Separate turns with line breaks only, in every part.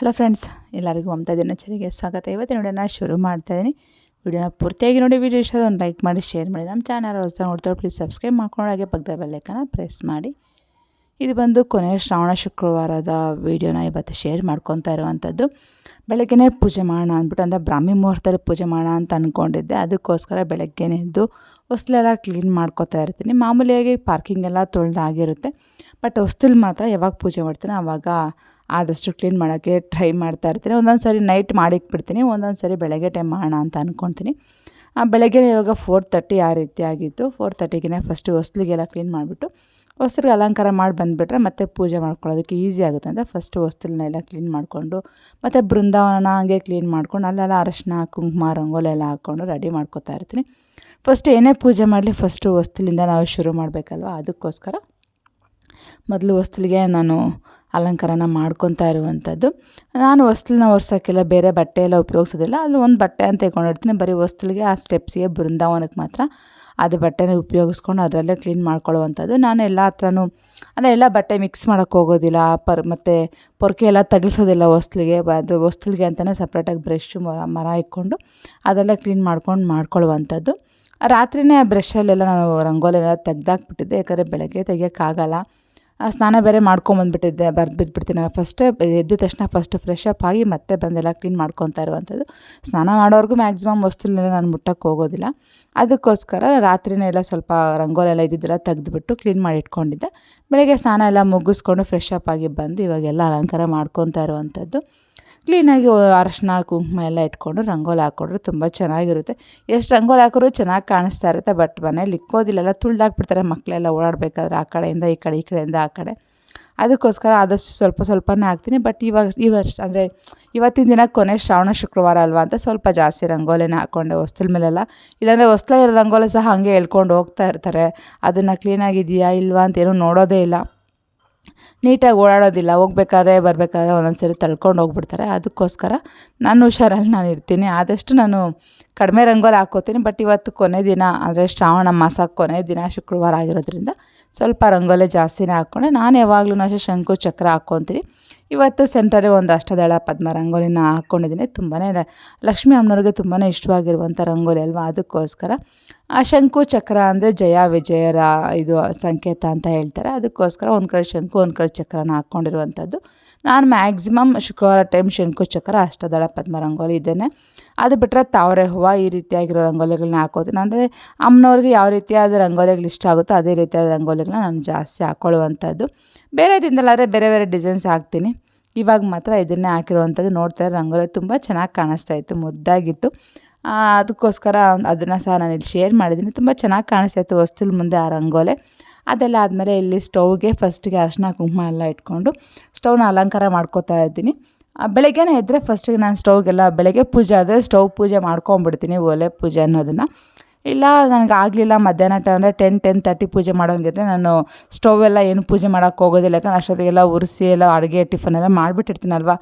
Hello friends ಎಲ್ಲರಿಗೂ ಮಮತಾ ದಿನಚರಿಗೆ ಸ್ವಾಗತ. ಇವತ್ತು ನೋಡೋಣ ಶುರು ಮಾಡ್ತಾ ಇದ್ದೀನಿ ವಿಡಿಯೋನ ಪೂರ್ತಿಯಾಗಿ ನೋಡಿ, ವಿಡಿಯೋ ಇಷ್ಟ ಒಂದು ಲೈಕ್ ಮಾಡಿ ಶೇರ್ ಮಾಡಿ. ನಮ್ಮ ಚಾನಲ್ ಹೊಸ ನೋಡ್ತಾರೆ ಪ್ಲೀಸ್ ಸಬ್ಸ್ಕ್ರೈಬ್ ಮಾಡ್ಕೊಂಡು, ಹಾಗೆ ಪಕ್ಕದ ಬೆಲ್ಲೈಕನ ಪ್ರೆಸ್ ಮಾಡಿ. ಇದು ಬಂದು ಕೊನೆಯ ಶ್ರಾವಣ ಶುಕ್ರವಾರದ ವಿಡಿಯೋನ ಇವತ್ತು ಶೇರ್ ಮಾಡ್ಕೊತಾ ಇರುವಂಥದ್ದು. ಬೆಳಗ್ಗೆನೇ ಪೂಜೆ ಮಾಡೋಣ ಅಂದ್ಬಿಟ್ಟು, ಅಂದರೆ ಬ್ರಾಹ್ಮಿ ಮುಹೂರ್ತದಲ್ಲಿ ಪೂಜೆ ಮಾಡೋಣ ಅಂತ ಅಂದ್ಕೊಂಡಿದ್ದೆ ಅದಕ್ಕೋಸ್ಕರ ಬೆಳಗ್ಗೆನೇ ಎದ್ದು ಹೊಸ್ಲೆಲ್ಲ ಕ್ಲೀನ್ ಮಾಡ್ಕೊತಾ ಇರ್ತೀನಿ. ಮಾಮೂಲಿಯಾಗಿ ಪಾರ್ಕಿಂಗ್ ಎಲ್ಲ ತೊಳೆದಾಗಿರುತ್ತೆ ಬಟ್ ಹೊಸ್ತಲ್ಲಿ ಮಾತ್ರ ಯಾವಾಗ ಪೂಜೆ ಮಾಡ್ತೀನಿ ಆವಾಗ ಆದಷ್ಟು ಕ್ಲೀನ್ ಮಾಡೋಕ್ಕೆ ಟ್ರೈ ಮಾಡ್ತಾ ಇರ್ತೀನಿ. ಒಂದೊಂದು ಸಾರಿ ನೈಟ್ ಮಾಡಿಕ್ಬಿಡ್ತೀನಿ ಒಂದೊಂದು ಸರಿ ಬೆಳಗ್ಗೆ ಟೈಮ್ ಮಾಡೋಣ ಅಂತ ಅಂದ್ಕೊಳ್ತೀನಿ ಬೆಳಗ್ಗೆ ಇವಾಗ ಫೋರ್ ತರ್ಟಿ ಆ ರೀತಿ ಆಗಿತ್ತು. ಫೋರ್ ತರ್ಟಿಗೆ ಫಸ್ಟು ಹೊಸ್ಲಿಗೆಲ್ಲ ಕ್ಲೀನ್ ಮಾಡಿಬಿಟ್ಟು ಹೊಸ್ಲಿಗೆ ಅಲಂಕಾರ ಮಾಡಿ ಬಂದುಬಿಟ್ರೆ ಮತ್ತೆ ಪೂಜೆ ಮಾಡ್ಕೊಳ್ಳೋದಕ್ಕೆ ಈಸಿ ಆಗುತ್ತೆ ಅಂತ ಫಸ್ಟು ಹೊಸ್ತಿಲನ್ನೆಲ್ಲ ಕ್ಲೀನ್ ಮಾಡಿಕೊಂಡು ಮತ್ತು ಬೃಂದಾವನ ಹಂಗೆ ಕ್ಲೀನ್ ಮಾಡ್ಕೊಂಡು ಅಲ್ಲೆಲ್ಲ ಅರಶಿನ, ಕುಂಕುಮ ರಂಗೋಲಿ ಎಲ್ಲ ಹಾಕ್ಕೊಂಡು ರೆಡಿ ಮಾಡ್ಕೋತಾ ಇರ್ತೀನಿ. ಫಸ್ಟ್ ಏನೇ ಪೂಜೆ ಮಾಡಲಿ ಫಸ್ಟು ಹೊಸ್ತಿಲಿಂದ ನಾವು ಶುರು ಮಾಡಬೇಕಲ್ವ? ಅದಕ್ಕೋಸ್ಕರ ಮೊದಲು ಹೊಸ್ತಿಲಿಗೆ ನಾನು ಅಲಂಕಾರನ ಮಾಡ್ಕೊತಾ ಇರುವಂಥದ್ದು ನಾನು ವಸ್ತುಲನ್ನ ಒರೆಸೋಕ್ಕೆಲ್ಲ ಬೇರೆ ಬಟ್ಟೆ ಎಲ್ಲ ಉಪಯೋಗಿಸೋದಿಲ್ಲ. ಅಲ್ಲಿ ಒಂದು ಬಟ್ಟೆ ಅಂತ ತಗೊಂಡಿರ್ತೀನಿ. ಬರೀ ಹೊಸ್ತಿಲಿಗೆ ಆ ಸ್ಟೆಪ್ಸಿಗೆ ಬೃಂದಾವನಕ್ಕೆ ಮಾತ್ರ ಅದು ಬಟ್ಟೆನ ಉಪಯೋಗಿಸ್ಕೊಂಡು ಅದರಲ್ಲೇ ಕ್ಲೀನ್ ಮಾಡ್ಕೊಳ್ಳುವಂಥದ್ದು. ನಾನು ಎಲ್ಲ ಹತ್ರನೂ, ಅಂದರೆ ಎಲ್ಲ ಬಟ್ಟೆ ಮಿಕ್ಸ್ ಮಾಡೋಕ್ಕೆ ಹೋಗೋದಿಲ್ಲ, ಪರ್, ಮತ್ತು ಪೊರ್ಕೆ ಎಲ್ಲ ತಗಿಸೋದಿಲ್ಲ ಹೊಸ್ಲಿಗೆ ಅದು ಹೊಸ್ಲಿಗೆ ಅಂತಲೇ ಸಪ್ರೇಟಾಗಿ ಬ್ರಷ್ ಮರ ಮರ ಇಟ್ಕೊಂಡು ಅದೆಲ್ಲ ಕ್ಲೀನ್ ಮಾಡ್ಕೊಂಡು ಮಾಡ್ಕೊಳ್ಳುವಂಥದ್ದು. ರಾತ್ರಿಯೇ ಬ್ರಷಲ್ಲೆಲ್ಲ ನಾನು ರಂಗೋಲಿ ಎಲ್ಲ ತೆಗ್ದಾಕ್ಬಿಟ್ಟಿದ್ದೆ, ಯಾಕಂದರೆ ಬೆಳಗ್ಗೆ ತೆಗಿಯೋಕ್ಕಾಗಲ್ಲ. ಸ್ನಾನ ಬೇರೆ ಮಾಡ್ಕೊಂಬಂದ್ಬಿಟ್ಟಿದ್ದೆ, ಬರ್ದು ಬಿದ್ದುಬಿಡ್ತೀನಿ ಫಸ್ಟೇ ಎದ್ದ ತಕ್ಷಣ ಫಸ್ಟ್ ಫ್ರೆಶ್ ಅಪ್ ಆಗಿ ಮತ್ತೆ ಬಂದೆಲ್ಲ ಕ್ಲೀನ್ ಮಾಡ್ಕೊತಾ ಇರುವಂಥದ್ದು. ಸ್ನಾನ ಮಾಡೋರ್ಗೂ ಮ್ಯಾಕ್ಸಿಮಮ್ ವಸ್ತುಲನ್ನೆಲ್ಲ ನಾನು ಮುಟ್ಟಕ್ಕೆ ಹೋಗೋದಿಲ್ಲ. ಅದಕ್ಕೋಸ್ಕರ ರಾತ್ರಿನೇ ಎಲ್ಲ ಸ್ವಲ್ಪ ರಂಗೋಲಿ ಎಲ್ಲ ಇದ್ದಿದ್ದೆಲ್ಲ ತೆಗೆದುಬಿಟ್ಟು ಕ್ಲೀನ್ ಮಾಡಿ ಇಟ್ಕೊಂಡಿದ್ದೆ. ಬೆಳಗ್ಗೆ ಸ್ನಾನ ಎಲ್ಲ ಮುಗಿಸ್ಕೊಂಡು ಫ್ರೆಶ್ ಅಪ್ ಆಗಿ ಬಂದು ಇವಾಗೆಲ್ಲ ಅಲಂಕಾರ ಮಾಡ್ಕೊತಾ ಇರುವಂಥದ್ದು. ಕ್ಲೀನಾಗಿ ಅರಶಿನ, ಕುಂಕುಮ ಎಲ್ಲ ಇಟ್ಕೊಂಡು ರಂಗೋಲಿ ಹಾಕ್ಕೊಂಡ್ರೆ ತುಂಬ ಚೆನ್ನಾಗಿರುತ್ತೆ. ಎಷ್ಟು ರಂಗೋಲಿ ಹಾಕಿದ್ರು ಚೆನ್ನಾಗಿ ಕಾಣಿಸ್ತಾ ಇರುತ್ತೆ ಬಟ್ ಮನೇಲಿ ಇಕ್ಕೋದಿಲ್ಲ ತುಳ್ದಾಕ್ಬಿಡ್ತಾರೆ ಮಕ್ಕಳೆಲ್ಲ ಓಡಾಡಬೇಕಾದ್ರೆ ಆ ಕಡೆಯಿಂದ, ಈ ಕಡೆ, ಈ ಕಡೆಯಿಂದ, ಆ ಕಡೆ. ಅದಕ್ಕೋಸ್ಕರ ಆದಷ್ಟು ಸ್ವಲ್ಪ ಸ್ವಲ್ಪನೇ ಹಾಕ್ತೀನಿ ಬಟ್ ಇವಾಗ, ಈ ವರ್ಷ, ಅಂದರೆ ಇವತ್ತಿನ ದಿನ ಕೊನೆ ಶ್ರಾವಣ ಶುಕ್ರವಾರ ಅಲ್ವಾ ಅಂತ ಸ್ವಲ್ಪ ಜಾಸ್ತಿ ರಂಗೋಲಿನ ಹಾಕ್ಕೊಂಡೆ ಹೊಸ್ತಲ ಮೇಲೆಲ್ಲ. ಇಲ್ಲಾಂದರೆ ಹೊಸ್ತಲ ಇರೋ ರಂಗೋಲಿ ಸಹ ಹಾಗೆ ಎಳ್ಕೊಂಡು ಹೋಗ್ತಾ ಇರ್ತಾರೆ. ಅದನ್ನು ಕ್ಲೀನಾಗಿದೆಯಾ ಇಲ್ವಾ ಅಂತ ಏನೂ ನೋಡೋದೇ ಇಲ್ಲ. ನೀಟಾಗಿ ಓಡಾಡೋದಿಲ್ಲ, ಹೋಗ್ಬೇಕಾದ್ರೆ ಬರಬೇಕಾದ್ರೆ ಒಂದೊಂದು ಸರಿ ತಳ್ಕೊಂಡು ಹೋಗ್ಬಿಡ್ತಾರೆ. ಅದಕ್ಕೋಸ್ಕರ ನಾನು ಹುಷಾರಲ್ಲಿ ನಾನು ಇರ್ತೀನಿ. ಆದಷ್ಟು ನಾನು ಕಡಿಮೆ ರಂಗೋಲಿ ಹಾಕೋತೀನಿ ಬಟ್ ಇವತ್ತು ಕೊನೆ ದಿನ, ಅಂದರೆ ಶ್ರಾವಣ ಮಾಸ ಕೊನೆ ದಿನ ಶುಕ್ರವಾರ ಆಗಿರೋದ್ರಿಂದ ಸ್ವಲ್ಪ ರಂಗೋಲಿ ಜಾಸ್ತಿನೇ ಹಾಕ್ಕೊಂಡೆ. ನಾನು ಯಾವಾಗಲೂ ಅಷ್ಟೇ ಶಂಕು ಚಕ್ರ ಹಾಕ್ಕೊತೀನಿ. ಇವತ್ತು ಸೆಂಟರೇ ಒಂದು ಅಷ್ಟದಳ ಪದ್ಮ ರಂಗೋಲಿನ ಹಾಕ್ಕೊಂಡಿದ್ದೀನಿ. ತುಂಬಾ ಲಕ್ಷ್ಮೀ ಅಮ್ಮನವ್ರಿಗೆ ತುಂಬಾ ಇಷ್ಟವಾಗಿರುವಂಥ ರಂಗೋಲಿ ಅಲ್ವಾ? ಅದಕ್ಕೋಸ್ಕರ ಶಂಕು ಚಕ್ರ ಅಂದರೆ ಜಯ ವಿಜಯರ ಇದು ಸಂಕೇತ ಅಂತ ಹೇಳ್ತಾರೆ. ಅದಕ್ಕೋಸ್ಕರ ಒಂದು ಕಡೆ ಶಂಕು ಒಂದು ಕಡೆ ಚಕ್ರನ ಹಾಕ್ಕೊಂಡಿರುವಂಥದ್ದು. ನಾನು ಮ್ಯಾಕ್ಸಿಮಮ್ ಶುಕ್ರವಾರ ಟೈಮ್ ಶಂಕು ಚಕ್ರ, ಅಷ್ಟದಳ ಪದ್ಮ ರಂಗೋಲಿ ಇದ್ದೇನೆ. ಅದು ಬಿಟ್ಟರೆ ತಾವರೆ ಹೂವು ಈ ರೀತಿಯಾಗಿರೋ ರಂಗೋಲಿಗಳನ್ನ ಹಾಕೋತೀನಿ. ಅಂದರೆ ಅಮ್ಮನವ್ರಿಗೆ ಯಾವ ರೀತಿಯಾದ ರಂಗೋಲಿಗಳು ಇಷ್ಟ ಆಗುತ್ತೋ ಅದೇ ರೀತಿಯಾದ ರಂಗೋಲಿಗಳನ್ನ ನಾನು ಜಾಸ್ತಿ ಹಾಕ್ಕೊಳ್ಳುವಂಥದ್ದು ಬೇರೆ ದಿನದಲ್ಲಾದರೆ ಬೇರೆ ಬೇರೆ ಡಿಸೈನ್ಸ್ ಹಾಕ್ತೀನಿ. ಇವಾಗ ಮಾತ್ರ ಇದನ್ನೇ ಹಾಕಿರುವಂಥದ್ದು. ನೋಡ್ತಾರೆ ರಂಗೋಲಿ ತುಂಬ ಚೆನ್ನಾಗಿ ಕಾಣಿಸ್ತಾ ಇತ್ತು, ಮುದ್ದಾಗಿತ್ತು. ಅದಕ್ಕೋಸ್ಕರ ಅದನ್ನು ಸಹ ನಾನು ಇಲ್ಲಿ ಶೇರ್ ಮಾಡಿದ್ದೀನಿ ತುಂಬ ಚೆನ್ನಾಗಿ ಕಾಣಿಸ್ತಾಯಿತ್ತು ವಸ್ತುಲ್ ಮುಂದೆ ಆ ರಂಗೋಲೆ. ಅದೆಲ್ಲ ಆದಮೇಲೆ ಇಲ್ಲಿ ಸ್ಟೌವ್ಗೆ ಫಸ್ಟಿಗೆ ಅರಶಿನ ಕುಂಕುಮ ಎಲ್ಲ ಇಟ್ಕೊಂಡು ಸ್ಟೌವ್ನ ಅಲಂಕಾರ ಮಾಡ್ಕೋತಾ ಇದ್ದೀನಿ. ಬೆಳಗ್ಗೆನೇ ಇದ್ದರೆ ಫಸ್ಟಿಗೆ ನಾನು ಸ್ಟೌವ್ಗೆಲ್ಲ ಬೆಳಗ್ಗೆ ಪೂಜೆ ಆದರೆ ಸ್ಟೌವ್ ಪೂಜೆ ಮಾಡ್ಕೊಂಬಿಡ್ತೀನಿ ಒಲೆ ಪೂಜೆ ಅನ್ನೋದನ್ನು. ಇಲ್ಲ, ನನಗೆ ಆಗಲಿಲ್ಲ ಮಧ್ಯಾಹ್ನ ಟೈಮ್ ಅಂದರೆ ಟೆನ್ ಟೆನ್ ತರ್ಟಿ ಪೂಜೆ ಮಾಡೋಂಗಿದ್ರೆ ನಾನು ಸ್ಟವ್ ಎಲ್ಲ ಏನು ಪೂಜೆ ಮಾಡೋಕ್ಕೆ ಹೋಗೋದಿಲ್ಲ. ಯಾಕಂದ್ರೆ ಅಷ್ಟೊತ್ತಿಗೆಲ್ಲ ಉರಿಸಿ ಎಲ್ಲ ಅಡುಗೆ ಟಿಫನ್ ಎಲ್ಲ ಮಾಡಿಬಿಟ್ಟಿರ್ತೀನಲ್ವ?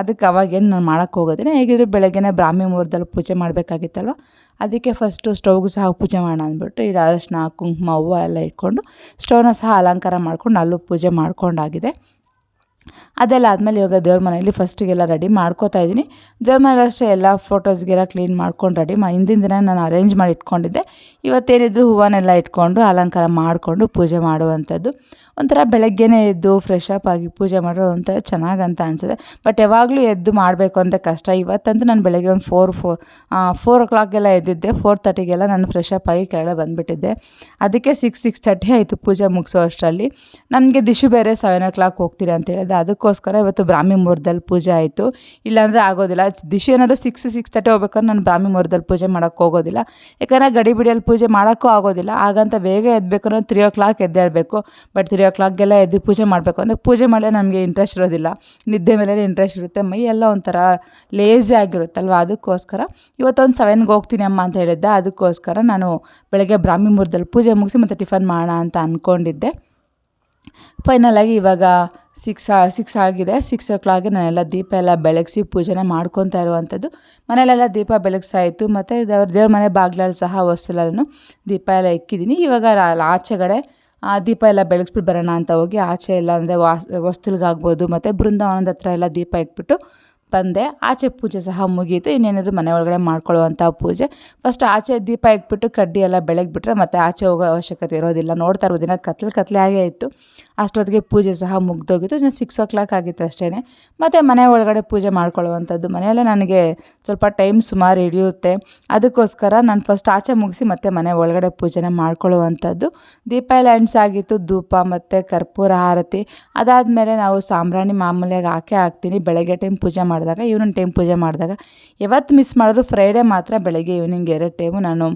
ಅದಕ್ಕೆ ಅವಾಗೇನು ನಾನು ಮಾಡೋಕ್ಕೆ ಹೋಗೋದಿಲ್ಲ. ಹೇಗಿದ್ರು ಬೆಳಗ್ಗೆನೇ ಬ್ರಾಹ್ಮಿ ಮುಹೂರ್ತದಲ್ಲಿ ಪೂಜೆ ಮಾಡಬೇಕಾಗಿತ್ತಲ್ವ? ಅದಕ್ಕೆ ಫಸ್ಟು ಸ್ಟೌವ್ಗೂ ಸಹ ಪೂಜೆ ಮಾಡೋಣ ಅಂದ್ಬಿಟ್ಟು ಇದು ಅರಶಿನ ಕುಂಕುಮ ಹೂವು ಎಲ್ಲ ಇಟ್ಕೊಂಡು ಸ್ಟವ್ನ ಸಹ ಅಲಂಕಾರ ಮಾಡ್ಕೊಂಡು ಅಲ್ಲೂ ಪೂಜೆ ಮಾಡ್ಕೊಂಡಾಗಿದೆ. ಅದೆಲ್ಲ ಆದಮೇಲೆ ಇವಾಗ ದೇವ್ರ ಮನೆಯಲ್ಲಿ ಫಸ್ಟಿಗೆಲ್ಲ ರೆಡಿ ಮಾಡ್ಕೋತಾ ಇದ್ದೀನಿ. ದೇವ್ರ ಮನೇಲಿ ಅಷ್ಟೇ ಎಲ್ಲ ಫೋಟೋಸ್ಗೆಲ್ಲ ಕ್ಲೀನ್ ಮಾಡ್ಕೊಂಡು ರೆಡಿ ಮಾ, ಹಿಂದಿನ ದಿನ ನಾನು ಅರೇಂಜ್ ಮಾಡಿ ಇಟ್ಕೊಂಡಿದ್ದೆ. ಇವತ್ತೇನಿದ್ರು ಹೂವನ್ನೆಲ್ಲ ಇಟ್ಕೊಂಡು ಅಲಂಕಾರ ಮಾಡಿಕೊಂಡು ಪೂಜೆ ಮಾಡುವಂಥದ್ದು. ಒಂಥರ ಬೆಳಗ್ಗೆನೇ ಎದ್ದು ಫ್ರೆಶ್ ಅಪ್ ಆಗಿ ಪೂಜೆ ಮಾಡೋ ಒಂಥರ ಚೆನ್ನಾಗಂತ ಅನಿಸುತ್ತೆ. ಬಟ್ ಯಾವಾಗಲೂ ಎದ್ದು ಮಾಡಬೇಕು ಅಂದರೆ ಕಷ್ಟ. ಇವತ್ತಂತೂ ನಾನು ಬೆಳಗ್ಗೆ ಒಂದು ಫೋರ್ ಫೋರ್ ಫೋರ್ ಓ ಕ್ಲಾಕ್ಗೆಲ್ಲ ಎದ್ದಿದ್ದೆ. ಫೋರ್ ತರ್ಟಿಗೆಲ್ಲ ನಾನು ಫ್ರೆಶ್ ಅಪ್ ಆಗಿ ಕೆಳಗೆ ಬಂದುಬಿಟ್ಟಿದ್ದೆ. ಅದಕ್ಕೆ ಸಿಕ್ಸ್ ಸಿಕ್ಸ್ ತರ್ಟಿ ಆಯಿತು ಪೂಜೆ ಮುಗಿಸೋ ಅಷ್ಟರಲ್ಲಿ. ನನಗೆ ದಿಶು ಬೇರೆ ಸೆವೆನ್ ಓ ಕ್ಲಾಕ್ ಹೋಗ್ತೀನಿ ಅಂತ ಹೇಳಿದೆ. ಅದಕ್ಕೋಸ್ಕರ ಇವತ್ತು ಬ್ರಾಹ್ಮಿ ಮುಹೂರ್ತದಲ್ಲಿ ಪೂಜೆ ಆಯಿತು. ಇಲ್ಲಾಂದರೆ ಆಗೋದಿಲ್ಲ. ದಿಶು ಏನಾದರೂ ಸಿಕ್ಸ್ ಸಿಕ್ಸ್ ತರ್ಟಿ ಹೋಗ್ಬೇಕಾದ್ರೆ ನಾನು ಬ್ರಾಹ್ಮಿ ಮುಹೂರ್ತದಲ್ಲಿ ಪೂಜೆ ಮಾಡೋಕ್ಕೆ ಹೋಗೋದಿಲ್ಲ. ಯಾಕಂದರೆ ಗಡಿಬಿಡಿಯಲ್ಲಿ ಪೂಜೆ ಮಾಡೋಕ್ಕೂ ಆಗೋದಿಲ್ಲ. ಹಾಗಂತ ಬೇಗ ಎದ್ದಬೇಕು ಅಂದರೆ ತ್ರೀ ಓ ಕ್ಲಾಕ್ ಎದ್ದೇಳಬೇಕು. ಬಟ್ ತ್ರೀ ಕ್ಲಾಕ್ಗೆಲ್ಲ ಎದ್ದು ಪೂಜೆ ಮಾಡಬೇಕು. ಅಂದರೆ ಪೂಜೆ ಮಾಡಲೇ ನಮಗೆ ಇಂಟ್ರೆಸ್ಟ್ ಇರೋದಿಲ್ಲ. ನಿದ್ದೆ ಮೇಲೆ ಇಂಟ್ರೆಸ್ಟ್ ಇರುತ್ತೆ. ಮೈ ಎಲ್ಲ ಒಂಥರ ಲೇಸಿ ಆಗಿರುತ್ತಲ್ವ? ಅದಕ್ಕೋಸ್ಕರ ಇವತ್ತೊಂದು ಸೆವೆನ್ಗೆ ಹೋಗ್ತೀನಿ ಅಮ್ಮ ಅಂತ ಹೇಳಿದ್ದೆ. ಅದಕ್ಕೋಸ್ಕರ ನಾನು ಬೆಳಗ್ಗೆ ಬ್ರಾಹ್ಮಿ ಮುಹೂರ್ತದಲ್ಲಿ ಪೂಜೆ ಮುಗಿಸಿ ಮತ್ತು ಟಿಫನ್ ಮಾಡೋಣ ಅಂತ ಅಂದ್ಕೊಂಡಿದ್ದೆ ಫೈನಲಾಗಿ ಇವಾಗ ಸಿಕ್ಸ್ ಸಿಕ್ಸ್ ಆಗಿದೆ. ಸಿಕ್ಸ್ ಓ ಕ್ಲಾಕ್ಗೆ ನಾನೆಲ್ಲ ದೀಪ ಎಲ್ಲ ಬೆಳಗಿಸಿ ಪೂಜೆನೇ ಮಾಡ್ಕೊತಾ ಇರುವಂಥದ್ದು. ಮನೆಯಲ್ಲೆಲ್ಲ ದೀಪ ಬೆಳಗ್ಸಾಯಿತು ಮತ್ತು ದೇವ್ರ ದೇವ್ರ ಮನೆ ಬಾಗ್ಲಲ್ಲಿ ಸಹ ಹೊಸಲಲ್ಲೂ ದೀಪ ಎಲ್ಲ ಇಕ್ಕಿದ್ದೀನಿ. ಇವಾಗ ಆಚೆಗಡೆ ದೀಪ ಎಲ್ಲ ಬೆಳಗಿಸ್ಬಿಟ್ಟು ಬರೋಣ ಅಂತ ಹೋಗಿ ಆಚೆ ಎಲ್ಲ ಅಂದರೆ ವಾಸ್ ಹೊಸ್ತಿಲ್ಗಾಗ್ಬೋದು ಮತ್ತು ಬೃಂದಾವನದ ಹತ್ರ ಎಲ್ಲ ದೀಪ ಇಟ್ಬಿಟ್ಟು ಬಂದೆ. ಆಚೆ ಪೂಜೆ ಸಹ ಮುಗೀತು. ಇನ್ನೇನಿದ್ರು ಮನೆ ಒಳಗಡೆ ಮಾಡ್ಕೊಳ್ಳುವಂಥ ಪೂಜೆ. ಫಸ್ಟ್ ಆಚೆ ದೀಪ ಇಟ್ಬಿಟ್ಟು ಕಡ್ಡಿ ಎಲ್ಲ ಬೆಳಗ್ಬಿಟ್ರೆ ಮತ್ತೆ ಆಚೆ ಹೋಗೋ ಅವಶ್ಯಕತೆ ಇರೋದಿಲ್ಲ. ನೋಡ್ತಾ ಇರೋ ದಿನ ಕತ್ಲೆ ಕತ್ಲೆ ಆಗೇ ಇತ್ತು. ಅಷ್ಟೊತ್ತಿಗೆ ಪೂಜೆ ಸಹ ಮುಗ್ದೋಗಿತ್ತು. ಇನ್ನು ಸಿಕ್ಸ್ ಓ ಕ್ಲಾಕ್ ಆಗಿತ್ತು ಅಷ್ಟೇ ಮತ್ತು ಮನೆ ಒಳಗಡೆ ಪೂಜೆ ಮಾಡ್ಕೊಳ್ಳುವಂಥದ್ದು. ಮನೆಯಲ್ಲೇ ನನಗೆ ಸ್ವಲ್ಪ ಟೈಮ್ ಸುಮಾರು ಹಿಡಿಯುತ್ತೆ. ಅದಕ್ಕೋಸ್ಕರ ನಾನು ಫಸ್ಟ್ ಆಚೆ ಮುಗಿಸಿ ಮತ್ತೆ ಮನೆ ಒಳಗಡೆ ಪೂಜೆನ ಮಾಡ್ಕೊಳ್ಳುವಂಥದ್ದು. ದೀಪ ಎಲ್ಲ ಆಗಿತ್ತು. ಧೂಪ ಮತ್ತು ಕರ್ಪೂರ, ಆರತಿ. ಅದಾದಮೇಲೆ ನಾವು ಸಾಂಬ್ರಾಣಿ ಮಾಮೂಲಿಯಾಗಿ ಹಾಕೇ ಹಾಕ್ತೀನಿ. ಬೆಳಗ್ಗೆ ಟೈಮ್ ಪೂಜೆ ಮಾಡಿದಾಗ, ಈವ್ನಿಂಗ್ ಟೈಮ್ ಪೂಜೆ ಮಾಡಿದಾಗ, ಯಾವತ್ತು ಮಿಸ್ ಮಾಡಿದ್ರು ಫ್ರೈಡೇ ಮಾತ್ರ ಬೆಳಗ್ಗೆ ಈವ್ನಿಂಗ್ ಎರಡು ಟೈಮು ನಾನು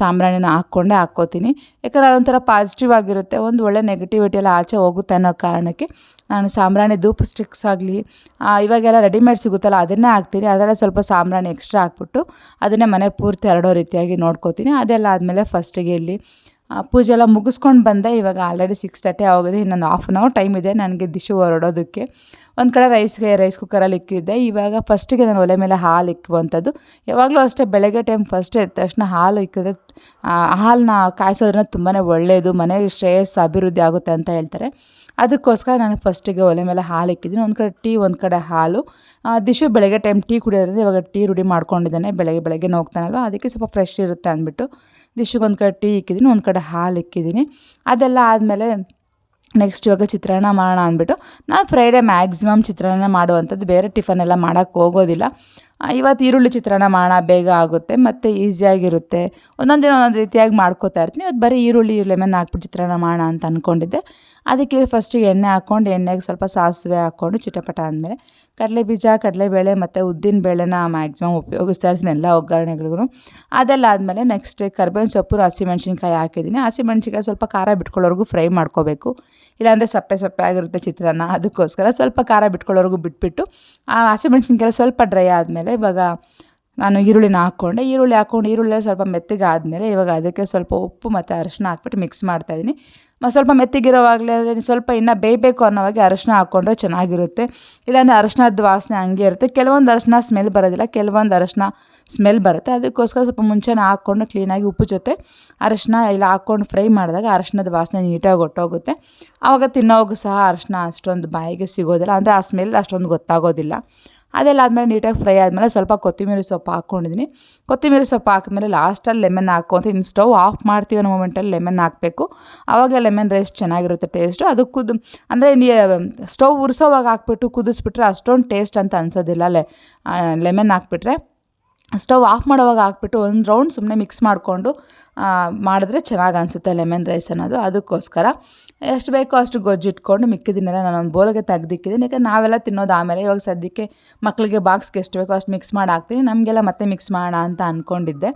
ಸಾಂಬ್ರಾಣಿನ ಹಾಕ್ಕೊಂಡೇ, ಹಾಕ್ಕೋತೀನಿ. ಯಾಕಂದರೆ ಅದೊಂಥರ ಪಾಸಿಟಿವ್ ಆಗಿರುತ್ತೆ. ಒಂದು ಒಳ್ಳೆ ನೆಗೆಟಿವಿಟಿ ಎಲ್ಲ ಆಚೆ ಹೋಗುತ್ತೆ ಅನ್ನೋ ಕಾರಣಕ್ಕೆ ನಾನು ಸಾಂಬ್ರಾಣಿ ಧೂಪ್ ಸ್ಟಿಕ್ಸ್ ಆಗಲಿ ಇವಾಗೆಲ್ಲ ರೆಡಿಮೇಡ್ ಸಿಗುತ್ತಲ್ಲ, ಅದನ್ನೇ ಹಾಕ್ತೀನಿ. ಅದರಲ್ಲೇ ಸ್ವಲ್ಪ ಸಾಂಬ್ರಾಣಿ ಎಕ್ಸ್ಟ್ರಾ ಹಾಕ್ಬಿಟ್ಟು ಅದನ್ನೇ ಮನೆ ಪೂರ್ತಿ ಹರಡೋ ರೀತಿಯಾಗಿ ನೋಡ್ಕೋತೀನಿ. ಅದೆಲ್ಲ ಆದಮೇಲೆ ಫಸ್ಟಿಗೆ ಇಲ್ಲಿ ಪೂಜೆ ಎಲ್ಲ ಮುಗಿಸ್ಕೊಂಡು ಬಂದೆ. ಇವಾಗ ಆಲ್ರೆಡಿ ಸಿಕ್ಸ್ ತರ್ಟಿ ಆಗೋಗಿದೆ. ಇನ್ನೊಂದು ಹಾಫ್ ಅನ್ ಅವರ್ ಟೈಮ್ ಇದೆ. ನನಗೆ ದಿಶು ಹೊರಡೋದಕ್ಕೆ. ಒಂದು ಕಡೆ ರೈಸ್ಗೆ ರೈಸ್ ಕುಕ್ಕರಲ್ಲಿ ಇಕ್ಕಿದ್ದೆ. ಇವಾಗ ಫಸ್ಟಿಗೆ ನಾನು ಒಲೆ ಮೇಲೆ ಹಾಲು ಇಕ್ಕುವಂಥದ್ದು. ಯಾವಾಗಲೂ ಅಷ್ಟೇ ಬೆಳಗ್ಗೆ ಟೈಮ್ ಫಸ್ಟ್ ಎದ್ದ ತಕ್ಷಣ ಹಾಲು ಇಕ್ಕಿದ್ರೆ ಹಾಲನ್ನ ಕಾಯಿಸೋದ್ರಿಂದ ತುಂಬಾ ಒಳ್ಳೆಯದು ಮನೆಯಲ್ಲಿ ಶ್ರೇಯಸ್ಸು ಅಭಿವೃದ್ಧಿ ಆಗುತ್ತೆ ಅಂತ ಹೇಳ್ತಾರೆ. ಅದಕ್ಕೋಸ್ಕರ ನಾನು ಫಸ್ಟಿಗೆ ಒಲೆ ಮೇಲೆ ಹಾಲು ಇಕ್ಕಿದ್ದೀನಿ. ಒಂದು ಕಡೆ ಟೀ, ಒಂದು ಕಡೆ ಹಾಲು. ದಿಶು ಬೆಳಗ್ಗೆ ಟೈಮ್ ಟೀ ಕುಡಿಯೋದ್ರಿಂದ ಇವಾಗ ಟೀ ರೂಢಿ ಮಾಡ್ಕೊಂಡಿದ್ದಾನೆ. ಬೆಳಗ್ಗೆ ಬೆಳಗ್ಗೆ ಹೋಗ್ತಾನಲ್ವ ಅದಕ್ಕೆ ಸ್ವಲ್ಪ ಫ್ರೆಶ್ ಇರುತ್ತೆ ಅಂದ್ಬಿಟ್ಟು ದಿಶುಗೆ ಒಂದು ಕಡೆ ಟೀ ಇಕ್ಕಿದ್ದೀನಿ, ಒಂದು ಕಡೆ ಹಾಲು ಇಕ್ಕಿದ್ದೀನಿ. ಅದೆಲ್ಲ ಆದಮೇಲೆ ನೆಕ್ಸ್ಟ್ ಇವಾಗ ಚಿತ್ರಾನ್ನ ಮಾಡೋಣ ಅಂದ್ಬಿಟ್ಟು, ನಾನು ಫ್ರೈಡೇ ಮ್ಯಾಕ್ಸಿಮಮ್ ಚಿತ್ರಾನ್ನ ಮಾಡುವಂಥದ್ದು ಬೇರೆ ಟಿಫನ್ ಎಲ್ಲ ಮಾಡೋಕ್ಕೆ ಹೋಗೋದಿಲ್ಲ. ಇವತ್ತು ಈರುಳ್ಳಿ ಚಿತ್ರಾನ್ನ ಮಾಡೋಣ, ಬೇಗ ಆಗುತ್ತೆ, ಮತ್ತು ಈಸಿಯಾಗಿರುತ್ತೆ ಒಂದೊಂದು ದಿನ ಒಂದೊಂದು ರೀತಿಯಾಗಿ ಮಾಡ್ಕೋತಾ ಇರ್ತೀನಿ. ಇವತ್ತು ಬರೀ ಈರುಳ್ಳಿ ಲೆಮನ್ ಹಾಕ್ಬಿಟ್ಟು ಚಿತ್ರಾನ್ನ ಮಾಡೋಣ ಅಂತ ಅಂದ್ಕೊಂಡಿದ್ದೆ ಅದಕ್ಕೆ ಫಸ್ಟಿಗೆ ಎಣ್ಣೆ ಹಾಕ್ಕೊಂಡು, ಎಣ್ಣೆಗೆ ಸ್ವಲ್ಪ ಸಾಸಿವೆ ಹಾಕ್ಕೊಂಡು ಚಿಟಪಟ ಆದಮೇಲೆ ಕಡಲೆ ಬೀಜ, ಕಡಲೆಬೇಳೆ ಮತ್ತು ಉದ್ದಿನ ಬೇಳೆನ ಮ್ಯಾಕ್ಸಿಮಮ್ ಉಪಯೋಗಿಸ್ತಾ ಇರ್ತೀನಿ ಎಲ್ಲ ಒಗ್ಗರಣೆಗಳಿಗೂ. ಅದೆಲ್ಲ ಆದಮೇಲೆ ನೆಕ್ಸ್ಟ್ ಕರ್ಬೇವಿನ ಸೊಪ್ಪು, ಹಸಿಮೆಣ್ಸಿನ್ಕಾಯಿ ಹಾಕಿದ್ದೀನಿ. ಹಸಿಮೆಣ್ಸಿನ್ಕಾಯಿ ಸ್ವಲ್ಪ ಖಾರ ಬಿಟ್ಕೊಳ್ಳೋವರೆಗೂ ಫ್ರೈ ಮಾಡ್ಕೋಬೇಕು. ಇಲ್ಲಾಂದರೆ ಸಪ್ಪೆ ಸಪ್ಪೆ ಆಗಿರುತ್ತೆ ಚಿತ್ರಾನ್ನ, ಅದಕ್ಕೋಸ್ಕರ ಸ್ವಲ್ಪ ಖಾರ ಬಿಟ್ಕೊಳ್ಳೋರ್ಗು ಬಿಟ್ಬಿಟ್ಟು, ಆ ಹಸಿಮೆಣ್ಸಿನ್ಕಾಯಿ ಸ್ವಲ್ಪ ಡ್ರೈ ಆದಮೇಲೆ ಇವಾಗ ನಾನು ಈರುಳ್ಳಿನ ಹಾಕ್ಕೊಂಡೆ. ಈರುಳ್ಳಿ ಹಾಕ್ಕೊಂಡು ಈರುಳ್ಳಿ ಸ್ವಲ್ಪ ಮೆತ್ತಗೆ ಆದಮೇಲೆ ಇವಾಗ ಅದಕ್ಕೆ ಸ್ವಲ್ಪ ಉಪ್ಪು ಮತ್ತು ಅರಶಿನ ಹಾಕ್ಬಿಟ್ಟು ಮಿಕ್ಸ್ ಮಾಡ್ತಾಯಿದ್ದೀನಿ ಮ, ಸ್ವಲ್ಪ ಮೆತ್ತಗಿರೋವಾಗಲೇ ಸ್ವಲ್ಪ ಇನ್ನೂ ಬೇಯಬೇಕು ಅನ್ನೋವಾಗಿ ಅರಶಿನ ಹಾಕ್ಕೊಂಡ್ರೆ ಚೆನ್ನಾಗಿರುತ್ತೆ. ಇಲ್ಲಾಂದರೆ ಅರಶಿನದ ವಾಸನೆ ಹಂಗೆ ಇರುತ್ತೆ. ಕೆಲವೊಂದು ಅರಶಿನ ಸ್ಮೆಲ್ ಬರೋದಿಲ್ಲ. ಕೆಲವೊಂದು ಅರಶಿನ ಸ್ಮೆಲ್ ಬರುತ್ತೆ. ಅದಕ್ಕೋಸ್ಕರ ಸ್ವಲ್ಪ ಮುಂಚೆನೇ ಹಾಕ್ಕೊಂಡು ಕ್ಲೀನಾಗಿ ಉಪ್ಪು ಜೊತೆ ಅರಶಿನ ಇಲ್ಲ ಹಾಕ್ಕೊಂಡು ಫ್ರೈ ಮಾಡಿದಾಗ ಅರಶಿನದ ವಾಸನೆ ನೀಟಾಗಿ ಹೊಟ್ಟೋಗುತ್ತೆ. ಆವಾಗ ತಿನ್ನೋವಾಗ ಸಹ ಅರಶಿನ ಅಷ್ಟೊಂದು ಬಾಯಿಗೆ ಸಿಗೋದಿಲ್ಲ. ಅಂದರೆ ಆ ಸ್ಮೆಲ್ ಅಷ್ಟೊಂದು ಗೊತ್ತಾಗೋದಿಲ್ಲ. ಅದೆಲ್ಲ ಆದಮೇಲೆ ನೀಟಾಗಿ ಫ್ರೈ ಆದಮೇಲೆ ಸ್ವಲ್ಪ ಕೊತ್ತಂಬರಿ ಸೊಪ್ಪು ಹಾಕ್ಕೊಂಡಿದ್ದೀನಿ. ಕೊತ್ತಂಬರಿ ಸೊಪ್ಪು ಹಾಕಿದ್ಮೇಲೆ ಲಾಸ್ಟಲ್ಲಿ ಲೆಮನ್ ಹಾಕ್ಕೊಂತ ಇನ್ನು ಸ್ಟವ್ ಆಫ್ ಮಾಡ್ತೀವಿ ಅನ್ನೋ ಮೂಮೆಂಟಲ್ಲಿ ಲೆಮನ್ ಹಾಕಬೇಕು. ಆವಾಗ ಲೆಮನ್ ರೈಸ್ ಚೆನ್ನಾಗಿರುತ್ತೆ ಟೇಸ್ಟು ಅದು ಕುದ್ ಅಂದರೆ ನೀ, ಸ್ಟವ್ ಉರ್ಸೋವಾಗ ಹಾಕ್ಬಿಟ್ಟು ಕುದಿಸ್ಬಿಟ್ರೆ ಅಷ್ಟೊಂದು ಟೇಸ್ಟ್ ಅಂತ ಅನ್ಸೋದಿಲ್ಲ. ಲೆ ಲೆಮನ್ ಹಾಕ್ಬಿಟ್ರೆ ಸ್ಟವ್ ಆಫ್ ಮಾಡೋವಾಗ ಹಾಕ್ಬಿಟ್ಟು ಒಂದು ರೌಂಡ್ ಸುಮ್ಮನೆ ಮಿಕ್ಸ್ ಮಾಡಿಕೊಂಡು ಮಾಡಿದ್ರೆ ಚೆನ್ನಾಗಿ ಅನಿಸುತ್ತೆ ಲೆಮನ್ ರೈಸ್ ಅನ್ನೋದು. ಅದಕ್ಕೋಸ್ಕರ ಎಷ್ಟು ಬೇಕೋ ಅಷ್ಟು ಗೊಜ್ಜಿಟ್ಕೊಂಡು ಮಿಕ್ಕಿದ್ದನ್ನೆಲ್ಲ ನಾನು ಒಂದು ಬೋಲ್ಗೆ ತೆಗ್ದಿಕ್ಕಿದ್ದೀನಿ ಯಾಕಂದ್ರೆ ನಾವೆಲ್ಲ ತಿನ್ನೋದು ಆಮೇಲೆ ಇವಾಗ ಸದ್ಯಕ್ಕೆ ಮಕ್ಕಳಿಗೆ ಬಾಕ್ಸ್ಗೆ ಎಷ್ಟು ಬೇಕೋ ಅಷ್ಟು ಮಿಕ್ಸ್ ಮಾಡಿ ಹಾಕ್ತೀನಿ. ನಮಗೆಲ್ಲ ಮತ್ತೆ ಮಿಕ್ಸ್ ಮಾಡೋಣ ಅಂತ ಅಂದ್ಕೊಂಡಿದ್ದೆ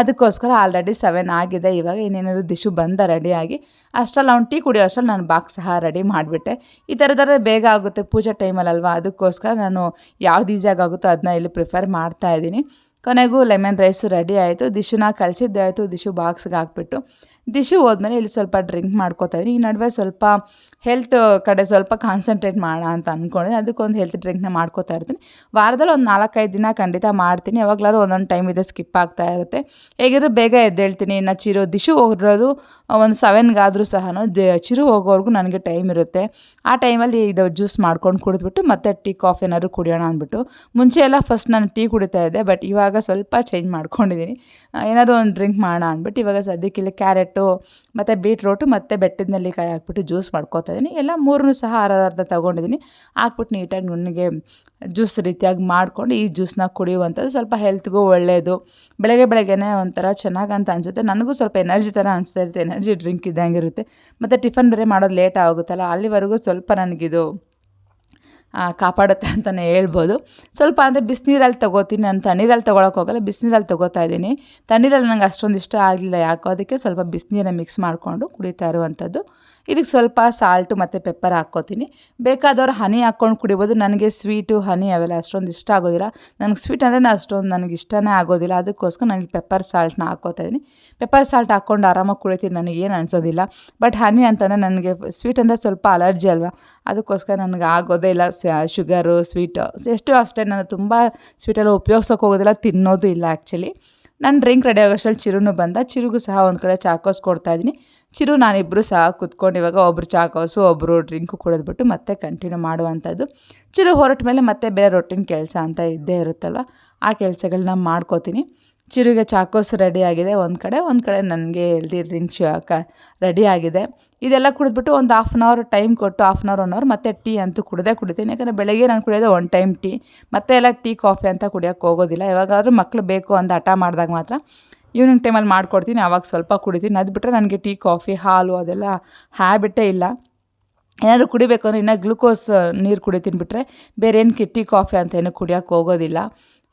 ಅದಕ್ಕೋಸ್ಕರ ಆಲ್ರೆಡಿ ಸೆವೆನ್ ಆಗಿದೆ. ಇವಾಗ ಇನ್ನೇನಾದ್ರು ದಿಶು ಬಂದ ರೆಡಿಯಾಗಿ ಅಷ್ಟರಲ್ಲಿ ಅವ್ನು ಟೀ ಕುಡಿಯೋ ಅಷ್ಟರಲ್ಲಿ ನಾನು ಬಾಕ್ಸ್ ಸಹ ರೆಡಿ ಮಾಡಿಬಿಟ್ಟೆ. ಈ ಥರದಾದ್ರೆ ಬೇಗ ಆಗುತ್ತೆ. ಪೂಜೆ ಟೈಮಲ್ಲಲ್ವಾ ಅದಕ್ಕೋಸ್ಕರ ನಾನು ಯಾವ್ದು ಈಸಿಯಾಗಿ ಆಗುತ್ತೋ ಅದನ್ನ ಇಲ್ಲಿ ಪ್ರಿಫರ್ ಮಾಡ್ತಾ ಇದ್ದೀನಿ. ಕೊನೆಗೂ ಲೆಮನ್ ರೈಸ್ ರೆಡಿ ಆಯಿತು. ದಿಶುನ ಕಳಿಸಿದ್ದೆ ಆಯಿತು. ದಿಶು ಬಾಕ್ಸ್ಗೆ ಹಾಕ್ಬಿಟ್ಟು ದಿಶು ಹೋದ್ಮೇಲೆ ಇಲ್ಲಿ ಸ್ವಲ್ಪ ಡ್ರಿಂಕ್ ಮಾಡ್ಕೋತಾ ಇದ್ದೀನಿ. ಈ ನಡುವೆ ಸ್ವಲ್ಪ ಹೆಲ್ತ್ ಕಡೆ ಸ್ವಲ್ಪ ಕಾನ್ಸಂಟ್ರೇಟ್ ಮಾಡೋಣ ಅಂತ ಅಂದ್ಕೊಂಡಿದ್ದೆ ಅದಕ್ಕೊಂದು ಹೆಲ್ತ್ ಡ್ರಿಂಕ್ನ ಮಾಡ್ಕೋತಾ ಇರ್ತೀನಿ. ವಾರದಲ್ಲಿ ಒಂದು ನಾಲ್ಕೈದು ದಿನ ಖಂಡಿತ ಮಾಡ್ತೀನಿ. ಯಾವಾಗಲಾದ್ರೂ ಒಂದೊಂದು ಟೈಮ್ ಇದೆ ಸ್ಕಿಪ್ ಆಗ್ತಾ ಇರುತ್ತೆ. ಹೇಗಿದ್ರು ಬೇಗ ಎದ್ದೇಳ್ತೀನಿ. ಇನ್ನು ಚಿರು, ದಿಶು ಹೋಗಿರೋದು ಒಂದು ಸೆವೆನ್ಗಾದರೂ ಸಹ ಚಿರು ಹೋಗೋವರೆಗೂ ನನಗೆ ಟೈಮ್ ಇರುತ್ತೆ. ಆ ಟೈಮಲ್ಲಿ ಇದು ಜ್ಯೂಸ್ ಮಾಡ್ಕೊಂಡು ಕುಡಿದ್ಬಿಟ್ಟು ಮತ್ತೆ ಟೀ ಕಾಫಿ ಏನಾದ್ರು ಕುಡಿಯೋಣ ಅಂದ್ಬಿಟ್ಟು. ಮುಂಚೆ ಎಲ್ಲ ಫಸ್ಟ್ ನಾನು ಟೀ ಕುಡಿತಾ ಇದ್ದೆ ಬಟ್ ಇವಾಗ ಸ್ವಲ್ಪ ಚೇಂಜ್ ಮಾಡ್ಕೊಂಡಿದ್ದೀನಿ. ಏನಾದರೂ ಒಂದು ಡ್ರಿಂಕ್ ಮಾಡೋಣ ಅಂದ್ಬಿಟ್ಟು ಇವಾಗ ಸದ್ಯಕ್ಕೆ ಇಲ್ಲಿ ಕ್ಯಾರೆಟು ಮತ್ತು ಬೀಟ್ರೋಟು, ಮತ್ತು ಬೆಟ್ಟದ ನೆಲ್ಲಿಕಾಯಿ ಹಾಕ್ಬಿಟ್ಟು ಜ್ಯೂಸ್ ಮಾಡ್ಕೋತಾ ಇದ್ದೀನಿ ಎಲ್ಲ ಮೂರನ್ನು ಸಹ ಅರ್ಧ ತೊಗೊಂಡಿದ್ದೀನಿ ಹಾಕ್ಬಿಟ್ಟು ನೀಟಾಗಿ ನುಣ್ಣಗೆ ಜ್ಯೂಸ್ ರೀತಿಯಾಗಿ ಮಾಡಿಕೊಂಡು ಈ ಜ್ಯೂಸ್ನ ಕುಡಿಯುವಂಥದ್ದು ಸ್ವಲ್ಪ ಹೆಲ್ತ್ಗೂ ಒಳ್ಳೆಯದು ಬೆಳಗ್ಗೆ ಬೆಳಗ್ಗೆನೇ ಒಂಥರ ಚೆನ್ನಾಗಿ ಅಂತ ಅನಿಸುತ್ತೆ. ನನಗೂ ಸ್ವಲ್ಪ ಎನರ್ಜಿ ಥರ ಅನಿಸ್ತಾ ಇರುತ್ತೆ. ಎನರ್ಜಿ ಡ್ರಿಂಕ್ ಇದ್ದಂಗೆ ಇರುತ್ತೆ. ಮತ್ತು ಟಿಫನ್ ಬೇರೆ ಮಾಡೋದು ಲೇಟ್ ಆಗುತ್ತಲ್ಲ, ಅಲ್ಲಿವರೆಗೂ ಸ್ವಲ್ಪ ನನಗಿದು ಕಾಪಾಡುತ್ತೆ ಅಂತಲೇ ಹೇಳ್ಬೋದು. ಸ್ವಲ್ಪ ಅಂದರೆ ಬಿಸಿನೀರಲ್ಲಿ ತೊಗೋತೀನಿ, ನಾನು ತಣ್ಣೀರಲ್ಲಿ ತೊಗೊಳಕ್ಕೆ ಹೋಗಲ್ಲ, ಬಿಸಿನೀರಲ್ಲಿ ತೊಗೋತಾ ಇದ್ದೀನಿ. ತಣ್ಣೀರಲ್ಲಿ ನನಗೆ ಅಷ್ಟೊಂದು ಇಷ್ಟ ಆಗಲಿಲ್ಲ ಯಾಕೋ, ಅದಕ್ಕೆ ಸ್ವಲ್ಪ ಬಿಸಿನೀರನ್ನ ಮಿಕ್ಸ್ ಮಾಡಿಕೊಂಡು ಕುಡಿತಾ ಇರುವಂಥದ್ದು. ಇದಕ್ಕೆ ಸ್ವಲ್ಪ ಸಾಲ್ಟು ಮತ್ತು ಪೆಪ್ಪರ್ ಹಾಕ್ಕೋತೀನಿ. ಬೇಕಾದವ್ರು ಹನಿ ಹಾಕ್ಕೊಂಡು ಕುಡಿಬೋದು. ನನಗೆ ಸ್ವೀಟು, ಹನಿ ಅವೆಲ್ಲ ಅಷ್ಟೊಂದು ಇಷ್ಟ ಆಗೋದಿಲ್ಲ. ನನಗೆ ಸ್ವೀಟ್ ಅಂದರೆ ನಾನು ಅಷ್ಟೊಂದು ನನಗೆ ಇಷ್ಟನೇ ಆಗೋದಿಲ್ಲ. ಅದಕ್ಕೋಸ್ಕರ ನನಗೆ ಪೆಪ್ಪರ್ ಸಾಲ್ಟ್ನ ಹಾಕ್ಕೋತಾ ಇದ್ದೀನಿ. ಪೆಪ್ಪರ್ ಸಾಲ್ಟ್ ಹಾಕ್ಕೊಂಡು ಆರಾಮಾಗಿ ಕುಡಿತೀನಿ. ನನಗೆ ಏನು ಅನಿಸೋದಿಲ್ಲ. ಬಟ್ ಹನಿ ಅಂತಂದರೆ ನನಗೆ ಸ್ವೀಟ್ ಅಂದರೆ ಸ್ವಲ್ಪ ಅಲರ್ಜಿ ಅಲ್ವಾ? ಅದಕ್ಕೋಸ್ಕರ ನನಗೆ ಆಗೋದೇ ಇಲ್ಲ. Sugar, sweet. ಎಷ್ಟು ಅಷ್ಟೇ ನಾನು ತುಂಬ ಸ್ವೀಟೆಲ್ಲ ಉಪಯೋಗಿಸೋಕೆ ಹೋಗೋದಿಲ್ಲ. ತಿನ್ನೋದು ಇಲ್ಲ ಆ್ಯಕ್ಚುಲಿ ನಾನು ಡ್ರಿಂಕ್ ರೆಡಿ ಆಗೋಷ್ಟರಲ್ಲಿ ಚಿರುನು ಬಂದ. ಚಿರುಗೂ ಸಹ ಒಂದು ಕಡೆ ಚಾಕೋಸ್ ಕೊಡ್ತಾ ಇದ್ದೀನಿ. ಚಿರು ನಾನಿಬ್ಬರು ಸಹ ಕುತ್ಕೊಂಡು ಇವಾಗ ಒಬ್ಬರು ಚಾಕೋಸು ಒಬ್ಬರು ಡ್ರಿಂಕು ಕುಡಿದ್ಬಿಟ್ಟು ಮತ್ತೆ ಕಂಟಿನ್ಯೂ ಮಾಡುವಂಥದ್ದು. ಚಿರು, ಹೊರಟ ಮೇಲೆ ಮತ್ತೆ ಬೇರೆ ರೊಟ್ಟಿನ ಕೆಲಸ ಅಂತ ಇದ್ದೇ ಇರುತ್ತಲ್ಲ ಆ ಕೆಲಸಗಳನ್ನ ಮಾಡ್ಕೋತೀನಿ. ಚಿರುಗೆ ಚಾಕೋಸ್ ರೆಡಿ ಆಗಿದೆ. ಒಂದು ಕಡೆ ಒಂದು ಕಡೆ ನನಗೆ ಎಲ್ದಿ ಡ್ರಿಂಕ್ ಕ ರೆಡಿ ಆಗಿದೆ. ಇದೆಲ್ಲ ಕುಡಿದ್ಬಿಟ್ಟು ಒಂದು ಹಾಫ್ ಆನ್ ಅವರ್ ಟೈಮ್ ಕೊಟ್ಟು half an hour one hour ಮತ್ತೆ ಟೀ ಅಂತೂ ಕುಡಿದೇ ಕುಡಿತೀನಿ. ಯಾಕಂದರೆ ಬೆಳಗ್ಗೆ ನಾನು ಕುಡಿಯೋದು ಒನ್ ಟೈಮ್ ಟೀ ಮತ್ತೆ ಎಲ್ಲ ಟೀ ಕಾಫಿ ಅಂತ ಕುಡಿಯೋಕ್ಕೆ ಹೋಗೋದಿಲ್ಲ. ಯಾವಾಗಾದರೂ ಮಕ್ಕಳು ಬೇಕು ಅಂತ ಹಠ ಮಾಡಿದಾಗ ಮಾತ್ರ ಈವ್ನಿಂಗ್ ಟೈಮಲ್ಲಿ ಮಾಡ್ಕೊಡ್ತೀನಿ. ಆವಾಗ ಸ್ವಲ್ಪ ಕುಡಿತೀನಿ. ಅದು ಬಿಟ್ಟರೆ ನನಗೆ ಟೀ ಕಾಫಿ ಹಾಲು ಅದೆಲ್ಲ ಹ್ಯಾಬಿಟ್ಟೇ ಇಲ್ಲ. ಏನಾದರೂ ಕುಡಿಬೇಕು ಅಂದರೆ ಇನ್ನೂ ಗ್ಲುಕೋಸ್ ನೀರು ಕುಡಿತೀನಿ ಬಿಟ್ಟರೆ ಬೇರೆ ಏನು ಟೀ ಕಾಫಿ ಅಂತ ಏನು ಕುಡಿಯೋಕ್ಕೆ ಹೋಗೋದಿಲ್ಲ.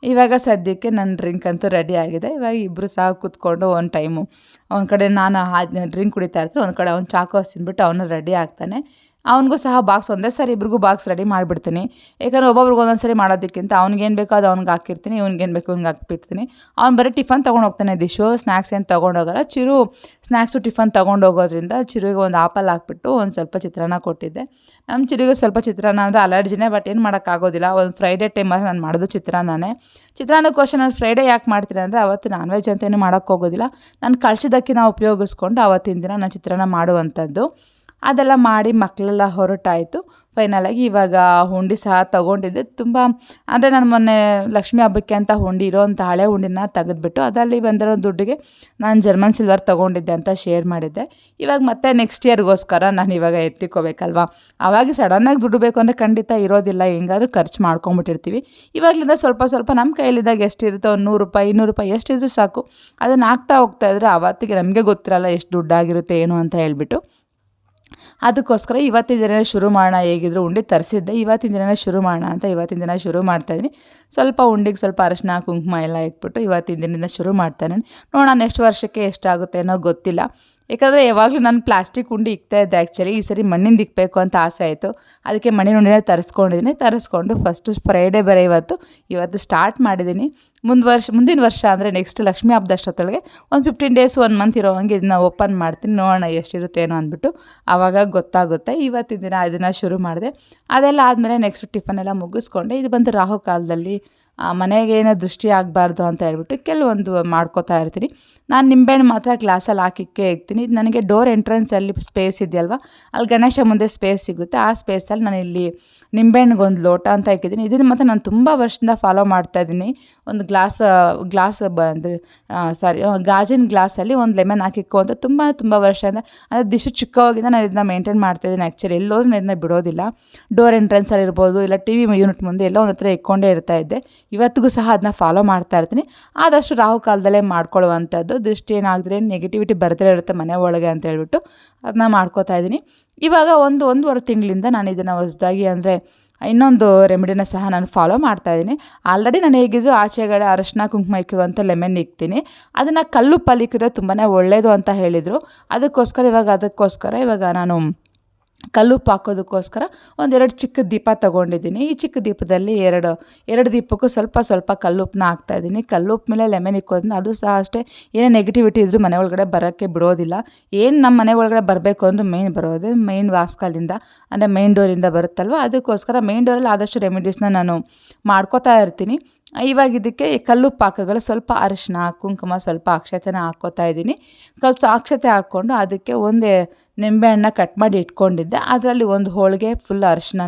ಇವಾಗ ಸದ್ಯಕ್ಕೆ ನನ್ನ ಡ್ರಿಂಕ್ ಅಂತೂ ರೆಡಿ ಆಗಿದೆ. ಇವಾಗ ಇಬ್ಬರು ಸಹ ಕೂತ್ಕೊಂಡು ಒಂದು ಟೈಮು ಒಂದು ಕಡೆ ನಾನು ಡ್ರಿಂಕ್ ಕುಡಿತಾ ಇರ್ತೀನಿ ಒಂದು ಕಡೆ ಅವ್ನು ಚಾಕು ತಿಂದ್ಬಿಟ್ಟು ಅವನು ರೆಡಿ ಆಗ್ತಾನೆ. ಅವನಿಗೂ ಸಹ ಬಾಕ್ಸ್ ಒಂದೇ ಸರಿ, ಇಬ್ರಿಗೂ ಬಾಕ್ಸ್ ರೆಡಿ ಮಾಡಿಬಿಡ್ತೀನಿ. ಯಾಕಂದರೆ ಒಬ್ಬೊಬ್ರಿಗೆ ಒಂದೊಂದು ಸರಿ ಮಾಡೋದಕ್ಕಿಂತ ಅವ್ನಿಗೇನು ಬೇಕೋ ಅದು ಅವ್ನಿಗೆ ಹಾಕಿರ್ತೀನಿ, ಇವ್ನಿಗೇನು ಬೇಕೋ ಅವ್ನಿಗೆ ಹಾಕಿಬಿಡ್ತೀನಿ. ಅವ್ನು ಬರೀ ಟಿಫನ್ ತೊಗೊಂಡು ಹೋಗ್ತಾನೆ ದಿಶು ಸ್ನ್ಯಾಕ್ಸ್ ಏನು ತೊಗೊಂಡೋಗಲ್ಲ ಚಿರು ಸ್ನ್ಯಾಕ್ಸು ಟಿಫನ್ ತೊಗೊಂಡು ಹೋಗೋದ್ರಿಂದ ಚಿರುಗೆ ಒಂದು ಆಪಲ್ ಹಾಕ್ಬಿಟ್ಟು ಒಂದು ಸ್ವಲ್ಪ ಚಿತ್ರಾನ್ನ ಕೊಟ್ಟಿದ್ದೆ. ನಮ್ಮ ಚಿರುಗೆ ಸ್ವಲ್ಪ ಚಿತ್ರಾನ್ನ ಅಂದರೆ ಅಲರ್ಜಿನೇ ಬಟ್ ಏನು ಮಾಡೋಕ್ಕಾಗೋದಿಲ್ಲ. ಒಂದು ಫ್ರೈಡೇ ಟೈಮಲ್ಲಿ ನಾನು ಮಾಡೋದು ಚಿತ್ರಾನ್ನನೇ. ಚಿತ್ರಾನ್ನಕ್ಕೋಸ್ಕರ ನಾನು ಫ್ರೈಡೇ ಯಾಕೆ ಮಾಡ್ತೀನಿ ಅಂದರೆ ಅವತ್ತು ನಾನ್ ವೆಜ್ ಅಂತೇನು ಮಾಡೋಕ್ಕೋಗೋದಿಲ್ಲ ನಾನು ಹೋಗೋದಿಲ್ಲ ನಾನು ನಾವು ಉಪಯೋಗಿಸ್ಕೊಂಡು ಆವತ್ತಿನ ದಿನ ನಾನು ಚಿತ್ರಾನ್ನ ಮಾಡುವಂಥದ್ದು. ಅದೆಲ್ಲ ಮಾಡಿ ಮಕ್ಕಳೆಲ್ಲ ಹೊರಟಾಯಿತು. ಫೈನಲಾಗಿ ಇವಾಗ ಹುಂಡಿ ಸಹ ತೊಗೊಂಡಿದ್ದೆ. ತುಂಬ ಅಂದರೆ ನಾನು ಮೊನ್ನೆ ಲಕ್ಷ್ಮಿ ಹಬ್ಬಕ್ಕೆ ಅಂತ ಹುಂಡಿ ಇರೋವಂಥ ಹಳೆ ಹುಂಡಿನ ತೆಗೆದ್ಬಿಟ್ಟು ಅದರಲ್ಲಿ ಬಂದಿರೋ ದುಡ್ಡಿಗೆ ನಾನು ಜರ್ಮನ್ ಸಿಲ್ವರ್ ತೊಗೊಂಡಿದ್ದೆ ಅಂತ ಶೇರ್ ಮಾಡಿದ್ದೆ. ಇವಾಗ ಮತ್ತೆ ನೆಕ್ಸ್ಟ್ ಇಯರ್ಗೋಸ್ಕರ ನಾನು ಇವಾಗ ಎತ್ತಿಕೋಬೇಕಲ್ವಾ? ಆವಾಗ ಸಡನ್ನಾಗಿ ದುಡ್ಡು ಬೇಕು ಅಂದರೆ ಖಂಡಿತ ಇರೋದಿಲ್ಲ. ಹೆಂಗಾದ್ರೂ ಖರ್ಚು ಮಾಡ್ಕೊಂಬಿಟ್ಟಿರ್ತೀವಿ ಇವಾಗಲಿಂದ ಸ್ವಲ್ಪ ಸ್ವಲ್ಪ ನಮ್ಮ ಕೈಲಿದ್ದಾಗ ಎಷ್ಟಿರುತ್ತೋ ಒಂದು ನೂರು ರೂಪಾಯಿ, ಇನ್ನೂರು ರೂಪಾಯಿ ಎಷ್ಟಿದ್ರು ಸಾಕು. ಅದನ್ನು ಹಾಕ್ತಾ ಹೋಗ್ತಾ ಇದ್ರೆ ಆವತ್ತಿಗೆ ನಮಗೆ ಗೊತ್ತಿರಲ್ಲ ಎಷ್ಟು ದುಡ್ಡಾಗಿರುತ್ತೆ, ಏನು ಅಂತ ಹೇಳ್ಬಿಟ್ಟು. ಅದಕ್ಕೋಸ್ಕರ ಇವತ್ತಿನ ದಿನ ಶುರು ಮಾಡೋಣ ಹೇಗಿದ್ರು ಉಂಡೆ ತರಿಸಿದ್ದೆ. ಇವತ್ತಿನ ದಿನ ಶುರು ಮಾಡೋಣ ಅಂತ ಇವತ್ತಿನ ದಿನ ಶುರು ಮಾಡ್ತಾಯಿದ್ದೀನಿ ಸ್ವಲ್ಪ ಉಂಡಿಗೆ ಸ್ವಲ್ಪ ಅರಶಿನ, ಕುಂಕುಮ ಎಲ್ಲ ಇಟ್ಬಿಟ್ಟು ಇವತ್ತಿನ ದಿನದಿಂದ ಶುರು ಮಾಡ್ತಾನೆ ನೋಡೋಣ ನೆಕ್ಸ್ಟ್ ವರ್ಷಕ್ಕೆ ಎಷ್ಟಾಗುತ್ತೆ ಅನ್ನೋ ಗೊತ್ತಿಲ್ಲ. ಯಾಕಂದರೆ ಯಾವಾಗಲೂ ನಾನು ಪ್ಲಾಸ್ಟಿಕ್ ಉಂಡೆ ಇಕ್ತಾ ಇದ್ದೆ ಆ್ಯಕ್ಚುಲಿ ಈ ಸರಿ ಮಣ್ಣಿಂದ ಇಕ್ಕಬೇಕು ಅಂತ ಆಸೆ ಆಯಿತು. ಅದಕ್ಕೆ ಮಣ್ಣಿನ ಉಂಡೆನ ತರಿಸ್ಕೊಂಡಿದ್ದೀನಿ ತರಿಸ್ಕೊಂಡು ಫಸ್ಟು ಫ್ರೈಡೇ ಬೇರೆ ಇವತ್ತು. ಇವತ್ತು ಸ್ಟಾರ್ಟ್ ಮಾಡಿದ್ದೀನಿ ಮುಂದೆ ವರ್ಷ, ಮುಂದಿನ ವರ್ಷ ಅಂದರೆ ನೆಕ್ಸ್ಟ್ ಲಕ್ಷ್ಮೀ ಹಬ್ಬದಷ್ಟೊತ್ತೊಳಗೆ ಒಂದು ಫಿಫ್ಟೀನ್ ಡೇಸ್ ಒನ್ ಮಂತ್ ಇರೋ ಹಂಗೆ ಇದನ್ನ ಓಪನ್ ಮಾಡ್ತೀನಿ. ನೋಡೋಣ ಎಷ್ಟಿರುತ್ತೇನೋ ಅಂದ್ಬಿಟ್ಟು. ಆವಾಗ ಗೊತ್ತಾಗುತ್ತೆ. ಇವತ್ತಿನ ದಿನ ಅದನ್ನು ಶುರು ಮಾಡಿದೆ. ಅದೆಲ್ಲ ಆದಮೇಲೆ ನೆಕ್ಸ್ಟ್ ಟಿಫನ್ ಎಲ್ಲ ಮುಗಿಸ್ಕೊಂಡೆ, ಇದು ಬಂದು ರಾಹು ಮನೆಗೆ ಏನೋ ದೃಷ್ಟಿ ಆಗಬಾರ್ದು ಅಂತ ಹೇಳ್ಬಿಟ್ಟು ಕೆಲವೊಂದು ಮಾಡ್ಕೋತಾ ಇರ್ತೀನಿ. ನಾನು ನಿಂಬೆಹಣ್ಣು ಮಾತ್ರ ಗ್ಲಾಸಲ್ಲಿ ಹಾಕಿಕ್ಕೆ ಇರ್ತೀನಿ ಇದು ನನಗೆ ಡೋರ್ ಎಂಟ್ರೆನ್ಸಲ್ಲಿ ಸ್ಪೇಸ್ ಇದೆಯಲ್ವ? ಅಲ್ಲಿ ಗಣೇಶ ಮುಂದೆ ಸ್ಪೇಸ್ ಸಿಗುತ್ತೆ. ಆ ಸ್ಪೇಸಲ್ಲಿ ನಾನು ಇಲ್ಲಿ ನಿಂಬೆಹಣ್ಣಿಗೆ ಒಂದು ಲೋಟ ಅಂತ ಇಕ್ಕಿದ್ದೀನಿ ಇದನ್ನು ಮತ್ತು ನಾನು ತುಂಬ ವರ್ಷದಿಂದ ಫಾಲೋ ಮಾಡ್ತಾ ಇದ್ದೀನಿ. ಒಂದು ಗ್ಲಾಸ್ ಗ್ಲಾಸ್ ಬಂದು ಸಾರಿ ಗಾಜಿನ ಗ್ಲಾಸಲ್ಲಿ ಒಂದು ಲೆಮನ್ ಹಾಕಿಕ್ಕು ಅಂತ ತುಂಬ ತುಂಬ ವರ್ಷದಿಂದ. ಅಂದರೆ ದಿಶು ಚಿಕ್ಕವಾಗಿಂದ ನಾನು ಇದನ್ನ ಮೇಂಟೈನ್ ಮಾಡ್ತಾಯಿದ್ದೀನಿ ಆ್ಯಕ್ಚುಲಿ ಎಲ್ಲೋದ್ರೂ ನಾನು ಇದನ್ನ ಬಿಡೋದಿಲ್ಲ. ಡೋರ್ ಎಂಟ್ರೆನ್ಸಲ್ಲಿ ಇರ್ಬೋದು, ಇಲ್ಲ ಟಿ ವಿ ಯೂನಿಟ್ ಮುಂದೆ ಎಲ್ಲೋ ಒಂದು ಹತ್ರ ಇಕ್ಕೊಂಡೇ ಇರ್ತಾ ಇದ್ದೆ. ಇವತ್ತಿಗೂ ಸಹ ಅದನ್ನ ಫಾಲೋ ಮಾಡ್ತಾ ಇರ್ತೀನಿ. ಆದಷ್ಟು ರಾಹು ಕಾಲದಲ್ಲೇ ಮಾಡ್ಕೊಳ್ಳುವಂಥದ್ದು. ದೃಷ್ಟಿ ಏನಾಗಿದ್ರೆ ನೆಗೆಟಿವಿಟಿ ಬರ್ತಾ ಇರುತ್ತೆ ಮನೆ ಒಳಗೆ ಅಂತ ಹೇಳ್ಬಿಟ್ಟು ಅದನ್ನ ಮಾಡ್ಕೋತಾ ಇದ್ದೀನಿ. ಇವಾಗ ಒಂದು ಒಂದೂವರೆ ತಿಂಗಳಿಂದ ನಾನು ಇದನ್ನು ಹೊಸದಾಗಿ ಅಂದರೆ ಇನ್ನೊಂದು ರೆಮಿಡಿನ ಸಹ ನಾನು ಫಾಲೋ ಮಾಡ್ತಾಯಿದ್ದೀನಿ ಆಲ್ರೆಡಿ ನಾನು ಹೇಗಿದ್ರು ಆಚೆಗಡೆ ಅರಶಿನ, ಕುಂಕುಮ ಇಕ್ಕಿರುವಂಥ ಲೆಮನ್ ಇಕ್ತೀನಿ. ಅದನ್ನು ಕಲ್ಲು ಪಲಿಕಿದ್ರೆ ತುಂಬಾ ಒಳ್ಳೆಯದು ಅಂತ ಹೇಳಿದರು. ಅದಕ್ಕೋಸ್ಕರ ಇವಾಗ ಅದಕ್ಕೋಸ್ಕರ ಇವಾಗ ನಾನು ಕಲ್ಲುಪ್ಪು ಹಾಕೋದಕ್ಕೋಸ್ಕರ ಒಂದೆರಡು ಚಿಕ್ಕ ದೀಪ ತೊಗೊಂಡಿದ್ದೀನಿ. ಈ ಚಿಕ್ಕ ದೀಪದಲ್ಲಿ ಎರಡು ಎರಡು ದೀಪಕ್ಕೂ ಸ್ವಲ್ಪ ಸ್ವಲ್ಪ ಕಲ್ಲುಪ್ಪನ್ನ ಹಾಕ್ತಾಯಿದ್ದೀನಿ. ಕಲ್ಲುಪ್ಪು ಮೇಲೆ ಲೆಮನ್ ಇಕ್ಕೋದ್ರಿಂದ ಅದು ಸಹ ಅಷ್ಟೇ, ಏನೇ ನೆಗೆಟಿವಿಟಿ ಇದ್ದರೂ ಮನೆ ಒಳಗಡೆ ಬರೋಕ್ಕೆ ಬಿಡೋದಿಲ್ಲ. ಏನು ನಮ್ಮ ಮನೆ ಒಳಗಡೆ ಬರಬೇಕು ಅಂದರೆ ಮೇಯ್ನ್ ಬರೋದು ಮೇಯ್ನ್ ವಾಸ್ಕಲಿಂದ ಅಂದರೆ ಮೇಯ್ನ್ ಡೋರಿಂದ ಬರುತ್ತಲ್ವ? ಅದಕ್ಕೋಸ್ಕರ ಮೇಯ್ನ್ ಡೋರಲ್ಲಿ ಆದಷ್ಟು ರೆಮಿಡೀಸ್ನ ನಾನು ಮಾಡ್ಕೋತಾ ಇರ್ತೀನಿ. ಇವಾಗ ಇದಕ್ಕೆ ಕಲ್ಲು ಹಾಕಿದ್ಮೇಲೆ ಸ್ವಲ್ಪ ಅರಿಶಿನ ಕುಂಕುಮ ಸ್ವಲ್ಪ ಅಕ್ಷತೆನ ಹಾಕ್ಕೋತಾ ಇದ್ದೀನಿ. ಸ್ವಲ್ಪ ಅಕ್ಷತೆ ಹಾಕ್ಕೊಂಡು ಅದಕ್ಕೆ ಒಂದೇ ನಿಂಬೆಹಣ್ಣ ಕಟ್ ಮಾಡಿ ಇಟ್ಕೊಂಡಿದ್ದೆ. ಅದರಲ್ಲಿ ಒಂದು ಹೋಳಿಗೆ ಫುಲ್ ಅರಿಶಿನ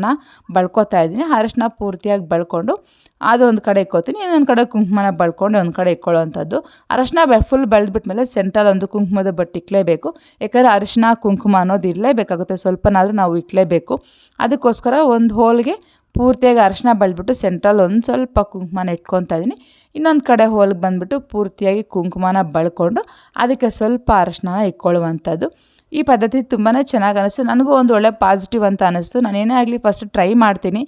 ಬಳ್ಕೊತಾ ಇದ್ದೀನಿ. ಅರಿಶಿನ ಪೂರ್ತಿಯಾಗಿ ಬಳ್ಕೊಂಡು ಅದೊಂದು ಕಡೆ ಇಕ್ಕೋತೀನಿ, ಇನ್ನೊಂದು ಕಡೆ ಕುಂಕುಮನ ಬಳ್ಕೊಂಡು ಒಂದು ಕಡೆ ಇಕ್ಕೊಳ್ಳೋವಂಥದ್ದು. ಅರಶಿನ ಬೆ ಫುಲ್ ಬೆಳೆದ್ಬಿಟ್ಮೇಲೆ ಸೆಂಟ್ರಲ್ಲಿ ಒಂದು ಕುಂಕುಮದ ಬಟ್ಟೆ ಇಕ್ಕಲೇಬೇಕು ಯಾಕಂದರೆ ಅರಿಶಿನ, ಕುಂಕುಮ ಅನ್ನೋದು ಇರಲೇಬೇಕಾಗುತ್ತೆ, ಸ್ವಲ್ಪನಾದರೂ ನಾವು ಇಕ್ಕಲೇಬೇಕು ಅದಕ್ಕೋಸ್ಕರ ಒಂದು ಹೋಲ್ಗೆ ಪೂರ್ತಿಯಾಗಿ ಅರಶಿನ ಬೆಳೆದ್ಬಿಟ್ಟು ಸೆಂಟ್ರಲ್ಲಿ ಒಂದು ಸ್ವಲ್ಪ ಕುಂಕುಮನ ಇಟ್ಕೊತಾ ಇದ್ದೀನಿ ಇನ್ನೊಂದು ಕಡೆ ಹೋಲ್ಗೆ ಬಂದುಬಿಟ್ಟು ಪೂರ್ತಿಯಾಗಿ ಕುಂಕುಮನ ಬಳ್ಕೊಂಡು ಅದಕ್ಕೆ ಸ್ವಲ್ಪ ಅರಶಿನ ಇಟ್ಕೊಳ್ಳುವಂಥದ್ದು ಈ ಪದ್ಧತಿ ತುಂಬಾ ಚೆನ್ನಾಗಿ ಅನಿಸ್ತು. ನನಗೂ ಒಂದು ಒಳ್ಳೆ ಪಾಸಿಟಿವ್ ಅಂತ ಅನಿಸ್ತು. ನಾನು ಏನೇ ಆಗಲಿ ಫಸ್ಟ್ ಟ್ರೈ ಮಾಡ್ತೀನಿ.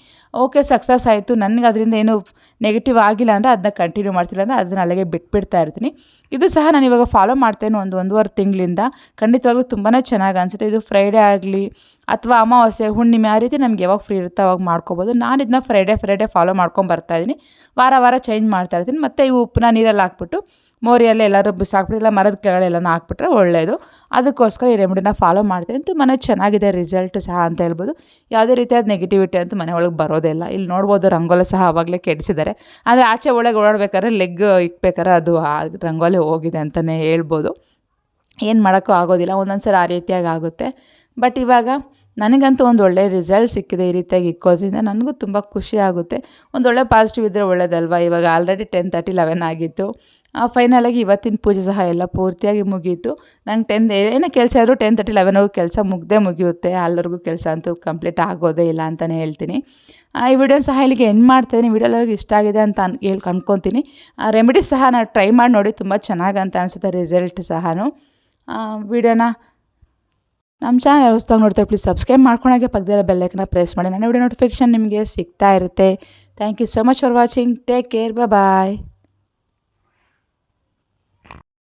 ಓಕೆ ಸಕ್ಸಸ್ ಆಯಿತು. ನನಗೆ ಅದರಿಂದ ಏನು ನೆಗೆಟಿವ್ ಆಗಿಲ್ಲ ಅಂದರೆ ಅದನ್ನ ಕಂಟಿನ್ಯೂ ಮಾಡ್ತಿಲ್ಲ ಅಂದರೆ ಅದನ್ನ ಅಲ್ಲಿಗೆ ಬಿಟ್ಬಿಡ್ತಾ ಇರ್ತೀನಿ. ಇದು ಸಹ ನಾನು ಇವಾಗ ಫಾಲೋ ಮಾಡ್ತೇನೆ ಒಂದು ಒಂದೂವರೆ ತಿಂಗಳಿಂದ. ಖಂಡಿತವಾಗ್ಲೂ ತುಂಬಾ ಚೆನ್ನಾಗಿ ಅನಿಸುತ್ತೆ. ಇದು ಫ್ರೈಡೇ ಆಗಲಿ ಅಥವಾ ಅಮಾವಾಸ್ಯೆ, ಹುಣ್ಣಿಮೆ ಆ ರೀತಿ ನಮ್ಗೆ ಯಾವಾಗ ಫ್ರೀ ಇರುತ್ತೆ ಅವಾಗ ಮಾಡ್ಕೋಬೋದು. ನಾನು ಇದನ್ನ ಫ್ರೈಡೇ ಫ್ರೈಡೇ ಫಾಲೋ ಮಾಡ್ಕೊಂಡು ಬರ್ತಾಯಿದ್ದೀನಿ ವಾರ ವಾರ ಚೇಂಜ್ ಮಾಡ್ತಾ ಇರ್ತೀನಿ. ಮತ್ತು ಇವು ಉಪ್ಪನ್ನ ನೀರಲ್ಲಿ ಹಾಕ್ಬಿಟ್ಟು ಮೋರಿಯಲ್ಲಿ ಎಲ್ಲರೂ ಬಿಸಾಕ್ಬಿಟ್ಟಿಲ್ಲ ಮರದ ಕೆಳಗಡೆ ಎಲ್ಲನೂ ಹಾಕ್ಬಿಟ್ರೆ ಒಳ್ಳೆಯದು ಅದಕ್ಕೋಸ್ಕರ ಈ ರೆಮಿಡಿನ ಫಾಲೋ ಮಾಡ್ತೀನಿ. ತುಂಬಾ ಚೆನ್ನಾಗಿದೆ ರಿಸಲ್ಟ್ ಸಹ ಅಂತ ಹೇಳ್ಬೋದು. ಯಾವುದೇ ರೀತಿಯಾದ ನೆಗೆಟಿವಿಟಿ ಅಂತೂ ಮನೆ ಒಳಗೆ ಬರೋದೇ ಇಲ್ಲ. ಇಲ್ಲಿ ನೋಡ್ಬೋದು ರಂಗೋಲಿ ಸಹ ಆವಾಗಲೇ ಕೆಡಿಸಿದ್ದಾರೆ. ಆದರೆ ಆಚೆ ಒಳಗೆ ಓಡಾಡ್ಬೇಕಾದ್ರೆ ಲೆಗ್ ಇಕ್ಬೇಕಾದ್ರೆ ಅದು ಆ ರಂಗೋಲಿ ಹೋಗಿದೆ ಅಂತಲೇ ಹೇಳ್ಬೋದು. ಏನು ಮಾಡೋಕ್ಕೂ ಆಗೋದಿಲ್ಲ. ಒಂದೊಂದು ಸಲ ಆ ರೀತಿಯಾಗಿ ಆಗುತ್ತೆ. ಬಟ್ ಇವಾಗ ನನಗಂತೂ ಒಂದು ಒಳ್ಳೆ ರಿಸಲ್ಟ್ ಸಿಕ್ಕಿದೆ ಈ ರೀತಿಯಾಗಿ ಇಕ್ಕೋದ್ರಿಂದ. ನನಗೂ ತುಂಬ ಖುಷಿ ಆಗುತ್ತೆ. ಒಂದು ಒಳ್ಳೆ ಪಾಸಿಟಿವ್ ಇದ್ದರೆ ಒಳ್ಳೇದಲ್ವಾ? ಇವಾಗ ಆಲ್ರೆಡಿ ಟೆನ್ ತರ್ಟಿ ಲೆವೆನ್ ಆಗಿತ್ತು. ಫೈನಲಾಗಿ ಇವತ್ತಿನ ಪೂಜೆ ಸಹ ಎಲ್ಲ ಪೂರ್ತಿಯಾಗಿ ಮುಗೀತು. ನಂಗೆ ಟೆನ್ ಏನೇ ಕೆಲಸ ಆದರೂ ಟೆನ್ ತರ್ಟಿ ಲೆವೆನ್ವರೆಗೂ ಕೆಲಸ ಮುಗ್ದೇ ಮುಗಿಯುತ್ತೆ. ಅಲ್ಲರಿಗೂ ಕೆಲಸ ಅಂತೂ ಕಂಪ್ಲೀಟ್ ಆಗೋದೇ ಇಲ್ಲ ಅಂತಲೇ ಹೇಳ್ತೀನಿ. ಈ ವಿಡಿಯೋ ಸಹ ಇಲ್ಲಿಗೆ ಎಂಡ್ ಮಾಡ್ತೀನಿ ವಿಡಿಯೋ ಎಲ್ಲರಿಗೂ ಇಷ್ಟ ಆಗಿದೆ ಅಂತ ಅನ್, ಹೇಳಿ ಕಂಡ್ಕೊತೀನಿ ರೆಮಿಡೀಸ್ ಸಹ ನಾನು ಟ್ರೈ ಮಾಡಿ ನೋಡಿ, ತುಂಬ ಚೆನ್ನಾಗಿ ಅಂತ ಅನಿಸುತ್ತೆ ರಿಸಲ್ಟ್ ಸಹ ವಿಡಿಯೋನ ನಮ್ಮ ಚಾನಲ್ ಹೊಸ್ದಾಗಿ ನೋಡ್ತಾರೆ ಪ್ಲೀಸ್ ಸಬ್ಸ್ಕ್ರೈಬ್ ಮಾಡ್ಕೊಳಕ್ಕೆ ಪಕ್ಕದಲ್ಲ ಬೆಲ್ಲೈಕನ್ನ ಪ್ರೆಸ್ ಮಾಡಿ. ನನ್ನ ವಿಡಿಯೋ ನೋಟಿಫಿಕೇಶನ್ ನಿಮಗೆ ಸಿಗ್ತಾ ಇರುತ್ತೆ. Thank you so much for watching take care bye